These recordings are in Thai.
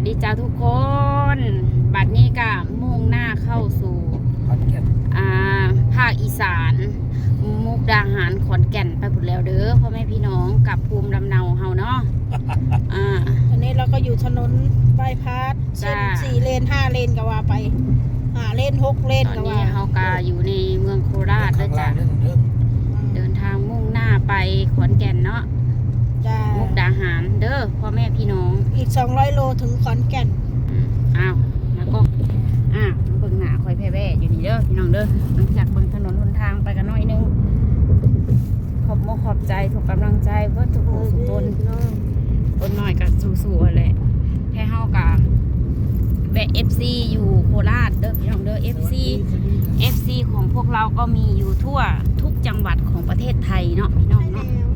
สดีจ้าทุกคน บัดนี้ก็มุ่งหน้าเข้าสู่ขอนแก่นอ่าภาคอีสาน มุกดาหารขอนแก่นไปหมดแล้วเด้อพ่อแม่พี่น้องกับภูมิลำเนาเฮาเนาะอ่าอันนี้เราก็อยู่ถนนบายพาสเส้นจ้าสี่เลนห้าเลนก็ว่าไปห้าเลนหกเลนตอนก็นี้ว่าเฮาก็อยู่ในเมืองโคราชข้าเด้องล่าจ้ะงเรื่องเรื่องเดินทางมุ่งหน้าไปขอนแก่นเนาะ จ้ามุกดาหารเด้อพ่อแม่พี่น้องอีกสองร้อยโลถึงขอนแก่นอืมอ้าวแล้วก็อ้าวเบิ่งหน้าคอยแพ่แว่อยู่นี่เด้อพี่น้องเด้อหลังจากเบิ่งถนนหนทางไปกันหน่อยนึงขอบมกขอบใจทุกกำลังใจเพื่อทุกผู้สุตนตนน้อยกับสู้ๆแหละแค่เฮากับแวะ FC อยู่โคราชเด้อพี่น้องเด้อ FC FC ของพวกเราก็มีอยู่ทั่วทุกจังหวัดของประเทศไทยเนาะพี่น้องเนาะ FC ก็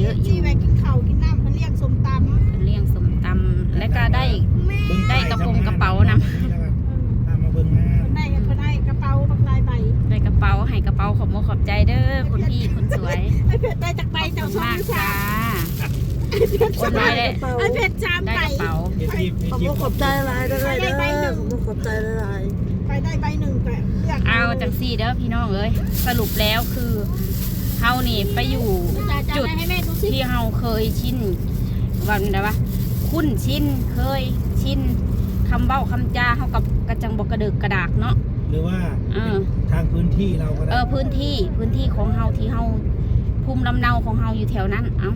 เยอะอยู่ที่ไปกินข้าวกินน้ำเขาเรียกสมตำเป็นเลี้ยงสมตำและก็ได้ได้กระโปรงกระเป๋าตนำามมาเบิ่งงานคนได้กับคนได้กระเป๋าบักลายใบได้กระเป๋าให้กระเป๋าขอบมกขอบใจเด้อคุณพี่คนสวยไอเพชรได้จากใบขเจ้าอบสคุณองมากสาจ้ามไอเพชรโอนไว้เลยไอเพชรสามได้ใบ กระเป๋าเดี๋ยวทีมขอบทีคุมณขอบใจหลายได้อเด้อขอบคุณขอบใจหลายไปได้ใบหนึ่งก็เลือกเอาจังซี่เด้อพี่น้องเอ้ยสรุปแล้วคือ เฮานี่ไปอยู่จ้าจ้าจุดให้แม่ดูสิที่เฮาเคยชินวันใดวะคุ้นชินเคยชินคำเบ้าคำจาเฮากับกระจังบอกกระดึกกระดากเนาะหรือว่าเออทางพื้นที่เราก็เอได้อพื้นที่พื้นที่ของเฮาที่เฮาภูมิลำเนาของเฮาอยู่แถวนั้นเอ้า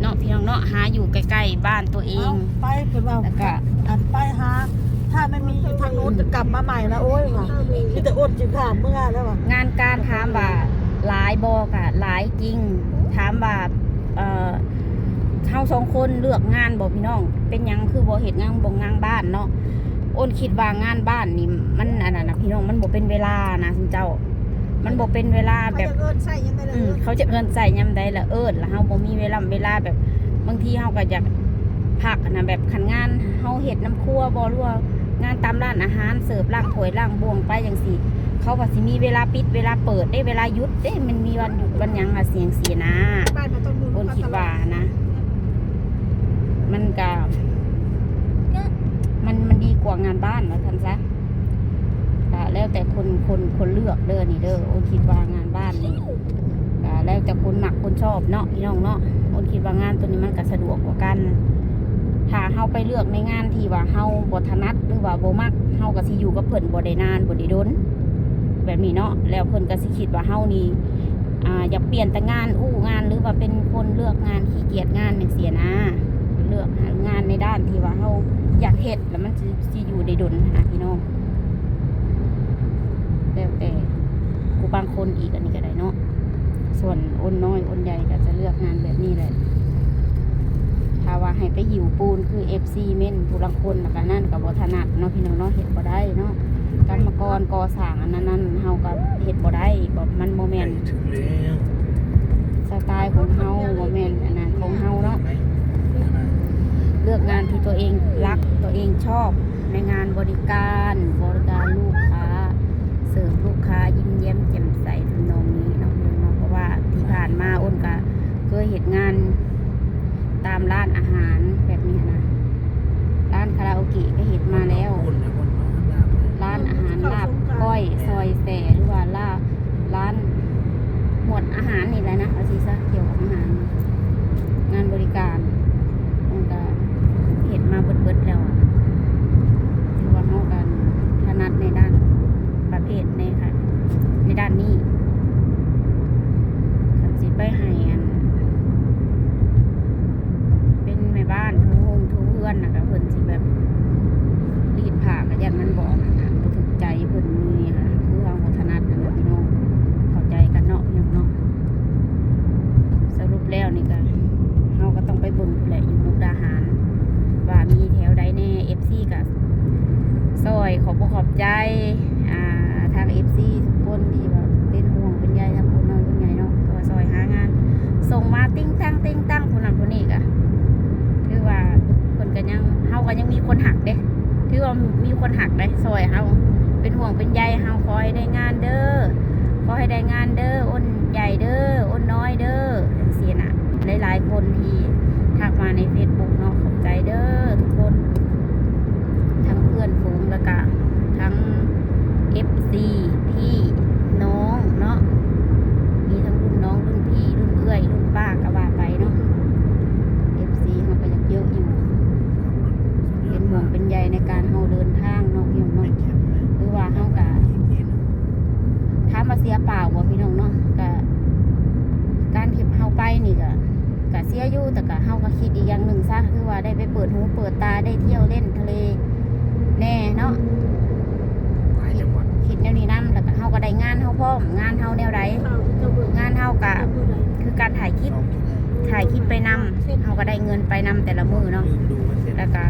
เนาะพี่น้องเนาะหาอยู่ใกล้ๆบ้านตัวเองไปคือว่าแล้วก็อันไปหาถ้าไม่มีทางนู้นจะกลับมาใหม่แล้วโอ้ยว่ะมีแต่อดจิบขาเมื่อแล้วว่ะงานการถามว่าหลาย บอกะหลายจริง ถามว่าเอ่อเฮาสองคนเลือกงานบ่พี่น้อง เป็นหยังคือบ่เฮ็ดงานบ่งานบ้านเนาะโอนคิดว่างานบ้านนี่มันอันนั้นนะพี่น้องมันบ่เป็นเวลานะคุณเจ้า มันบ่เป็นเวลาเขาแบบจะเอินใส่ยังไงเลอืมยเขาจะเอินใส่ยามใดละเอิญแล้วเฮาบ่มีเวลาเวลาแบบ บางทีเฮาก็อยากพักอะนะแบบคันงานเฮาเฮ็ดน้ำครัวบ่หรือว่างานตามร้านอาหารเสิร์ฟล้างถ้วยล้างบวงไปจังซี่ เขาก็สิมีเวลาปิดเวลาเปิดได้เวลาหยุดได้มันมีวันหยุดวันหยังอะเสียงเสียนะบ้านเขาต้องดูคนคิดว่านะ มันก็มันมันดีกว่างานบ้านว่าท่านซะก็แล้วแต่คนคนคนเลือกเด้อนี่เด้อโอนคิดว่างานบ้านนี่ก็แล้วแต่คนหมักคนชอบเนาะพี่น้องเนาะโอนคิดว่างานตัวนี้มันก็สะดวกกว่ากันถ้าเฮาไปเลือกในงานที่ว่าเฮาบ่ถนัดหรือว่าบ่มักเฮาก็สิอยู่กับเพิ่นบ่ได้นานบ่ได้ดน แบบนี้เนาะแล้วเพิ่นก็สิคิดว่าเฮานี่อ่าอยากเปลี่ยนแต่งานอู้งานหรือว่าเป็นคนเลือกงานขี้เกียจงานอย่างเสียนะ เลือกหางานในด้านที่ว่าเฮาอยากเฮ็ดแล้วมันสิอยู่ได้ดนนะพี่น้องแล้วแต่กูบางคนอีกอันนี้ก็ได้เนาะส่วนอ้นน้อยอ้นใหญ่ก็จะเลือกงานแบบนี้แหละถ้าว่าให้ไปหิวปูนคือ FC เม่นผู้ลังคนแล้วก็นั่นก็บ่ถนัดเนาะพี่น้องเนาะเฮ็ดบ่ได้เนาะ กรรมกรก่อสร้างอันนั้นนั้นเฮาก็เฮ็ดบ่ได้บ่มันบ่แม่นถึงแล้วสไตล์ของเฮาบ่แม่นอันนั้นของเฮาเนาะเลือกงานที่ตัวเองรักตัวเองชอบ ในงานบริการบริการลูกค้า เสิร์ฟลูกค้ายิ้มแย้มแจ่มใสทำนองนี้เนาะพี่น้องเพราะว่าที่ผ่านมาอ้นก็เคยเฮ็ดงานตามร้านอาหารแบบนี้นะร้านคาราโอเกะก็เฮ็ดมาแล้ว คนนะคนมาลาบเลย ร้านอาหารลาบก้อยซอยแสหรือว่าลาบร้านหมวดอาหารนี่แหละนะเอาซีซะเกี่ยวกับอาหาร งานบริการมันก็เห็นมาเบิดๆแล้วอะถือว่าเขากันถนัดในด้านประเภทในค่ะ ในด้านนี้คันสิไปให้อัน เป็นแม่บ้านทูห้องทูเพื่อนนะกับเพิ่นสิแบบ รีดผ่ากันยันมันบอกนะนะบ่ถูกใจเพิ่นมือค่ะคือเอาบ่ถนัดนั่นแหละพี่น้องเข้าใจกันเนาะพี่น้องเนาะสรุป แล้วนี่ก็เฮาก็ต้องไปเบิ่งแหละอยู่มุกดาหาร ว่ามีแถวใดแน่ FC ก็ซอยขอบ่ขอบใจอ่าทาง FC ทุกคนที่แบบเป็นห่วงเป็นใยทางคนน้อยคนใหญ่เนาะตัวซอยหางาน ส่งมาติ้งตั้งติ้งตั้งคนนั้นคนนี้ก็คือว่าเพิ่นยังเฮาก็ยังมีคนหักเด้ถือว่ามีคนหักได้ซอยเฮาเป็นห่วงเป็นใยเฮาขอให้ได้งานเด้อขอให้ได้งานเด้ออ้น ใหญ่เด้ออ้นน้อยเด้อทั้งเสียนะหลายๆคนที่ทักมาใน Facebook เนาะขอบใจเด้อทุกคน ทั้งเพื่อนฝูงแล้ก็ นี่ก็กะเสียอยู่แต่กะเฮาก็คิดอีกอย่างหนึ่งซะคือว่าได้ไปเปิดหูเปิดตาได้เที่ยวเล่นทะเลแน่เนาะหลายจังหวัดคิดแนวนี้นํแล้วก็เฮาก็ได้งานเฮาพร้อมงานเฮาแนวใดเข้าจะเบิกงานเฮากะจะเบิกอะไรคือการถ่ายคลิปสองชั่วโมงถ่ายคลิปไปนำเฮาก็ได้เงินไปนำแต่ละมื้อเนาะลืมดูว่าเสร็จแล้วก็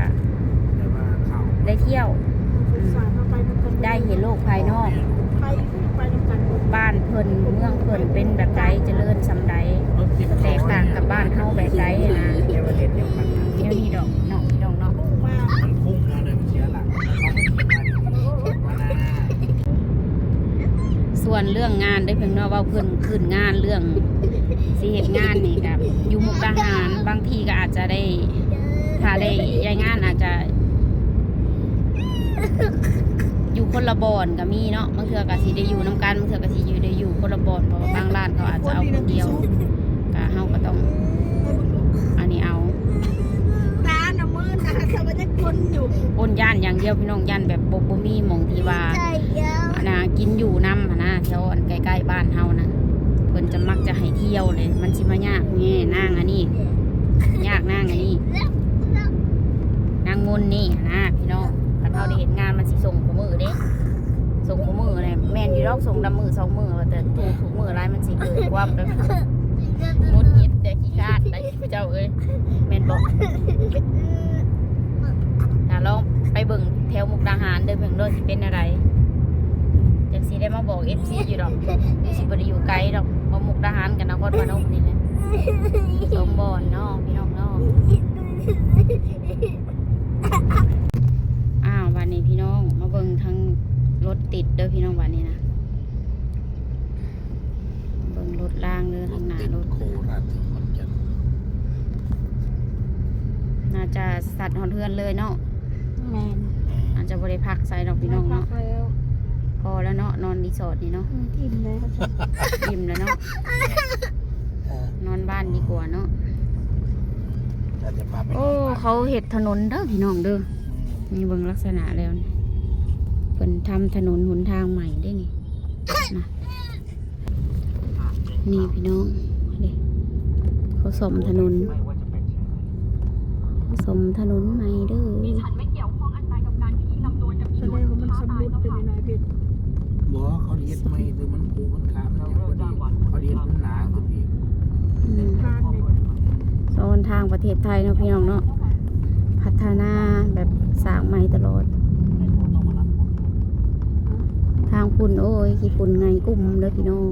แต่ว่าข่าวได้เที่ยวสงสารเอาไปมันกันได้เห็นโลกภายนอกไปไปน้ำกันหมดบ้านเพิ่นเมืองเพิ่นเป็นแบบใดเจริญสำใดรถสิบ แตกต่างกับบ้านเฮาแบบใดนะเที่ยวประเทศเดียวกันเดี๋ยวนี้ดอกเนาะพี่น้องเนาะพุ่งมามันพุ่งมาเลยมันเสียหลักเขาไม่คิดมาดีมานะส่วนเรื่องงานได้เพียงเนาะว่าเพิ่นขึ้นงานเรื่องสิเฮ็ดงานนี่กับอยู่มุกดาหารบางทีก็อาจจะได้ถ้าได้ย้ายงานอาจจะ อยู่คนละบอนก็มีเนาะบางเทื่อก็สิได้อยู่นํกันบางเทื่อก็สิอยู่ได้อยู่คนละบอนเพราะว่าบางร้านเขาอาจจะเอาคนเดียว ก็เฮาก็ต้อง อันนี้เอาตาหน้ามือนะเขาไม่ได้คนอยู่โอนย่านอย่างเดียวพี่น้องย่านแบบบ่บ่มีหม่องที่ว่าใช่เยอะอันนะกินอยู่นำหนนะแถวอันใกล้ๆบ้านเฮานะเพิ่นจะมักจะให้เที่ยวเลย มันสิมายากแง่นางอันนี้ยากนางอันนี้นางมนต์นี่หั้นนะพี่น้องคันเฮาได้เห็นงานมันสิส่งคู่มือเด้ส่งคู่มือเลยแม่นอยู่ดอกส่งดำมือสองมือแต่ถูกถูกมือหลายมันสิเกิดความ บบมุดยิดแต่ขี้คร้าดได้เจ้าเอ้ยแม่นบอกถ้าลองไปเบิ่งแถวมุกดาหารเด้อเพิ่นเด้อสิเป็นอะไรจังสีได้มาบอกเอฟซีอยู่ดอกสิบริอยู่ไกลดอกมามุกดาหารกันนครพนมนี่แหละสมบอนเนาะพี่น้องเนาะอ้าววันนี้พี่น้องมาเบิ่งทั้งรถติดเด้อพี่น้องวันนี้นะ สัตว์หอนเทือนเลยเนาะแมนอาจจะบริพักใส่ดอกพี่น้องพัเนาะกแล้วพอแล้วเนาะนอนรีสอร์ทนี่เนาะอืมอิ่มแล้วอิ่มแล้วเนาะนอนบ้านดีกว่าเนาะแต่จะพาไปโอ้เขาเห็ดถนนเด้อพี่น้องเด้อนี่เบิ่งลักษณะแล้วนี่เพิ่นทำถนนหนทางใหม่ได้นี่นะนี่พี่น้องนี่เขาสมถนนเขา สมถนนใหม่เด้อแสดงว่ามันสมบูรณ์เป็นนายเพชรบอกว่าเขาเรียนไม่หรือมันผูมันขามอย่างพอดีเขาเรียนมันหนาขึ้นอีกอืมทานเลยโซนทางประเทศไทยเนาะพี่น้องเนาะพัฒนาแบบสร้างใหม่ตลอด ทางฝุ่นโอ้ยขี้ฝุ่นไงกุ้มเด้อพี่น้อง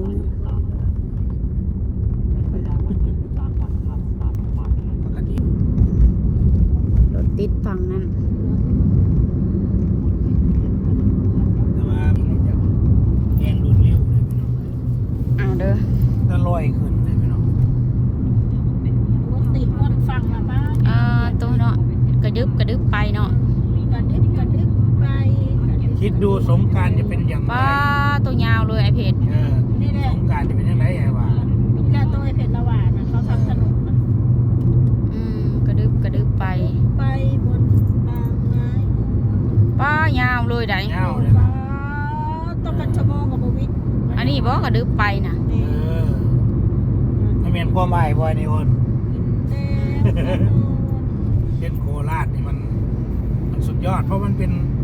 ปกติ รถติดฝั่งนั้น แต่ว่ามันจะแกงรุนเร็วเลยพี่น้อง เอาเด้อ ถ้าลอยขึ้นเลยพี่น้อง รถติดวันฟังละบ้าน อ่าตัวเนาะกระดึบกระดึบไปเนาะ กระดึบกระดึบไปกระดึบ คิดดูสงกรารจะเป็นอย่างไรป้าตัวยาวเลยไอเพจเออนี่แหสละงกรารจะเป็นยังไงไอ้วะนี่แหละตัวไอ้เพชรละหวานนะเขาทำถนนนะอืมกระดึบกระดึบไป ไปบนนางไม้ป้ายาวเลยได้เงาเลยล่ะต้องกันชั่วโมงกับบวิทย์อันนี้บอกกระดึบไปนะเออไม่เมียนความหมายบอยนี่คนเช่นโคราชนี่มัน มันสุดยอดเพราะมันเป็นเ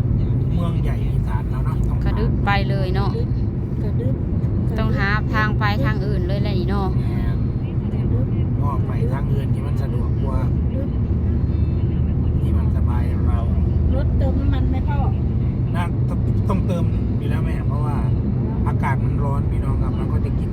มืองใหญ่อีสานแล้วเนาะต้องกระดึบไปเลยเนาะกระดึบต้องหาทางไปทางอื่นเลยแหละนี่เนาะแหมก็ไปทางอื่นที่มันสะดวกกว่าที่มันสบายเรารถเติมน้ำมันไหม่พ่อนะต้องต้องเติมอยู่แล้วแม่เพราะว่าอากาศมันร้อนพี่น้องครับมันก็จะกิน